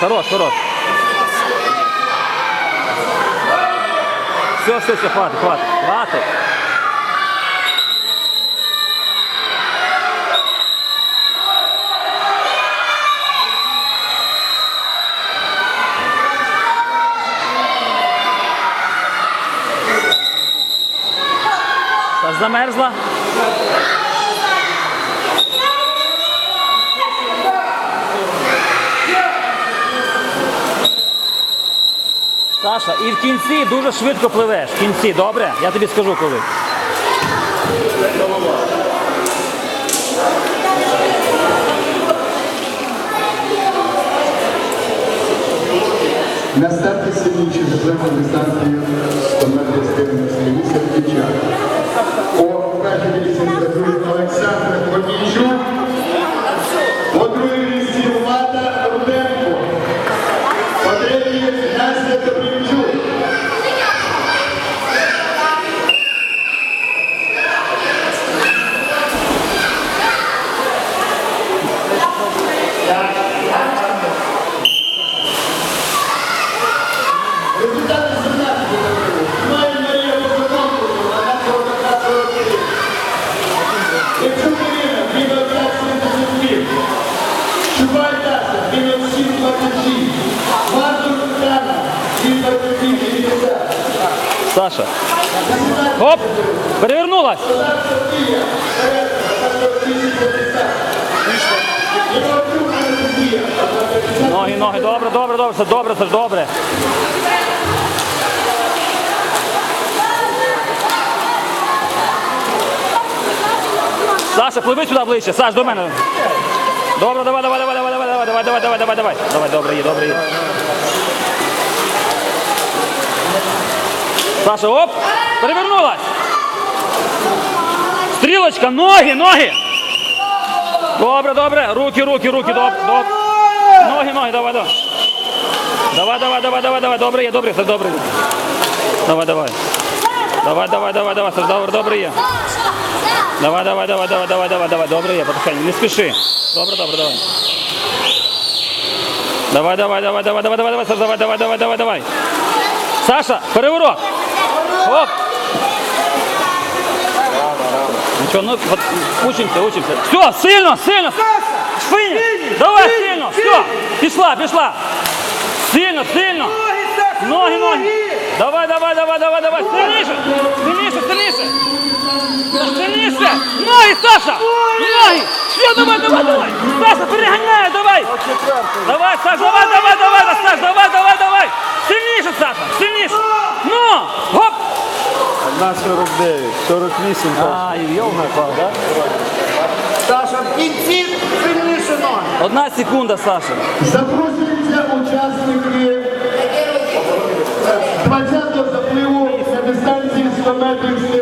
хорош, хорош. Все, все, все, хватит, хватит, хватит. Замерзла? Саша, і в кінці дуже швидко пливеш. В кінці, добре? Я тобі скажу коли. На старті сильніші заплатили дистанції стандартів стильності. О, вражені лісі Олександра Комінчук. Якщо повинна, мінус 5,76. Чубай Даша, мінус 6,26. Варту Рукана, мінус Саша. Оп! Перевернулась! Ноги, ноги, добре, добре, добре, все добре, все ж добре. Саша, пливи сюди ближче. Саш, до мене. Добре, давай, давай, давай, давай, давай, давай, давай, давай, давай, давай. Давай, добре є, добре є. Саша, оп! Перевернулась! Стрілочка, ноги, ноги! Добре, добре. Руки, руки, руки, добре, добре. Ноги, ноги, давай, давай. Давай, давай, давай, давай, давай. Добре є, добре, все добре. Давай, давай. Давай, давай, давай, давай, все добре, добре є. Давай, давай, давай, давай, давай, давай, давай, добре є, потихеньку, не спіши. Добре, добре, давай. Давай, давай, давай, давай, давай, давай, давай, Саш, давай, давай, давай, давай, давай. Саша, переворот. Оп. Нічого, ну от, учимося, учимося. Все, сильно, сильно. Сильно. Давай сильно. Все. Пішла, пішла. Сильно, сильно. Ноги, ноги. Давай, давай, давай, давай, давай. Сильніше. Сильніше, сильніше. Сильніше. Ноги, Саша. Ноги. Все, давай, давай, давай. Саша, переганяй, давай. Давай, Саш, давай, давай, давай, Саш, давай, давай, давай. Сильніше, Саша, сильніше. Ну, гоп. На 49, 48 Ай, йовна, да? Саша, в кінці сильніше ноги. Одна секунда, Саша. Запрошуються учасники Thank you.